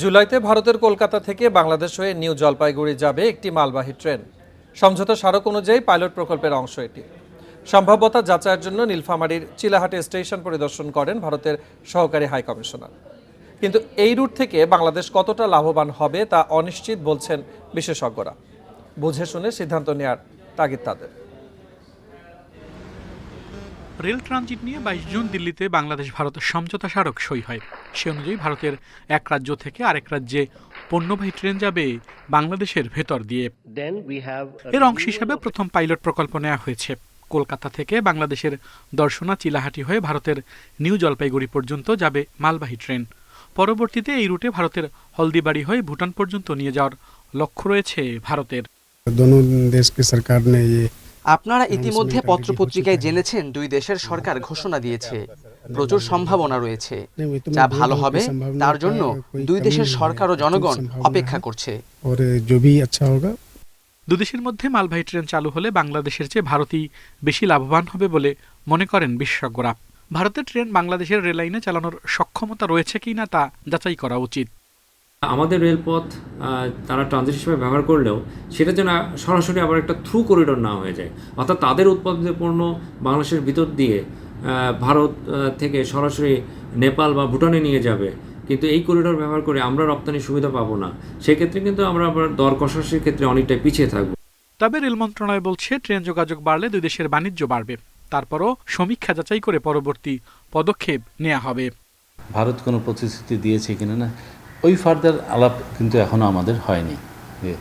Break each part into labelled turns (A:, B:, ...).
A: জুলাইতে ভারতের কলকাতা থেকে বাংলাদেশ হয়ে নিউ জলপাইগুড়ি যাবে একটি মালবাহী ট্রেন। সমঝোতা স্মারক অনুযায়ী পাইলট প্রকল্পের অংশ এটি। সম্ভাব্যতা যাচাইয়ের জন্য নীলফামারীর চিলাহাটি স্টেশন পরিদর্শন করেন ভারতের সহকারী হাই কমিশনার। কিন্তু এই রুট থেকে বাংলাদেশ কতটা লাভবান হবে তা অনিশ্চিত বলছেন বিশেষজ্ঞরা। বুঝে শুনে সিদ্ধান্ত নেওয়ার তাগিদ তাদের।
B: রেল ট্রানজিট নিয়ে বাইশ জুন দিল্লিতে বাংলাদেশ ভারত সমঝোতা স্মারক সই হয়। সে অনুযায়ী ভারতের এক রাজ্য থেকে আরেক রাজ্যে পণ্যবাহী ট্রেন যাবে বাংলাদেশের ভেতর দিয়ে। এর অংশ হিসেবে প্রথম পাইলট প্রকল্প নেওয়া হয়েছে। কলকাতা থেকে বাংলাদেশের দর্শনা চিলাহাটি হয়ে ভারতের নিউ জলপাইগুড়ি পর্যন্ত যাবে মালবাহী ট্রেন। পরবর্তীতে এই রুটে ভারতের হলদিবাড়ি হয়ে ভুটান পর্যন্ত নিয়ে যাওয়ার লক্ষ্য রয়েছে ভারতের।
C: দোনো সরকার নে
D: আপনারা ইতিমধ্যে পত্রপত্রিকায় জেনেছেন দুই দেশের সরকার ঘোষণা দিয়েছে। প্রচুর সম্ভাবনা রয়েছে। যা ভালো হবে তার জন্য দুই দেশের সরকার ও জনগণ অপেক্ষা করছে।
B: দুদেশের মধ্যে মালবাহী ট্রেন চালু হলে বাংলাদেশের চেয়ে ভারতই বেশি লাভবান হবে বলে মনে করেন বিশেষজ্ঞরা। ভারতের ট্রেন বাংলাদেশের রেললাইনে চালানোর সক্ষমতা রয়েছে কি না তা যাচাই করা উচিত।
E: আমাদের রেলপথ তারা ট্রানজিট হিসেবে ব্যবহার করলেও সেটা যেন সরাসরি আবার একটা থ্রু করিডোর না হয়ে যায়। অর্থাৎ তাদের উৎপাদিত পণ্য বাংলাদেশের ভিতর দিয়ে ভারত থেকে সরাসরি নেপাল বা ভুটানে নিয়ে যাবে। কিন্তু এই করিডোর ব্যবহার করে আমরা রপ্তানির সুবিধা পাবো না। সেক্ষেত্রে কিন্তু আমরা আবার দর কষাকষির ক্ষেত্রে অনেকটাই পিছিয়ে থাকব।
B: তবে রেল মন্ত্রণালয় বলছে ট্রেন যোগাযোগ বাড়লে দুই দেশের বাণিজ্য বাড়বে। তারপরও সমীক্ষা যাচাই করে পরবর্তী পদক্ষেপ নেওয়া হবে।
F: ভারত কোনো প্রতিশ্রুতি দিয়েছে কিনা না? ওই ফার্দার আলাপ কিন্তু এখনও আমাদের হয়নি। যে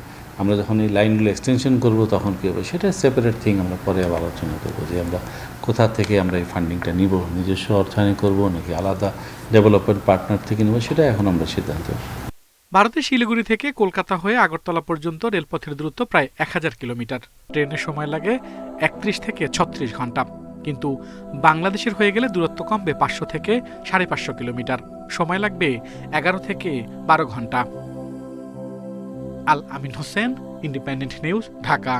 F: আমরা যখন এই লাইনগুলো এক্সটেনশন করব তখন কী হবে? সেটা সেপারেট থিং আমরা পরে আবার আলোচনা করব যে আমরা কোথা থেকে আমরা এই ফান্ডিংটা নিব? নিজস্ব অর্থায়নে করব নাকি আলাদা ডেভেলপমেন্ট পার্টনার থেকে নেব? সেটা এখন আমরা সিদ্ধান্ত
B: ভারতের শিলিগুড়ি থেকে কলকাতা হয়ে আগরতলা পর্যন্ত রেলপথের দূরত্ব প্রায় এক হাজার কিলোমিটার। ট্রেনের সময় লাগে একত্রিশ থেকে ছত্রিশ ঘণ্টা। কিন্তু বাংলাদেশের হয়ে গেলে দূরত্ব কমবে পাঁচশো থেকে সাড়ে পাঁচশো কিলোমিটার। সময় লাগবে এগারো থেকে বারো ঘণ্টা। Al Amin Hossain, Independent News, Dhaka.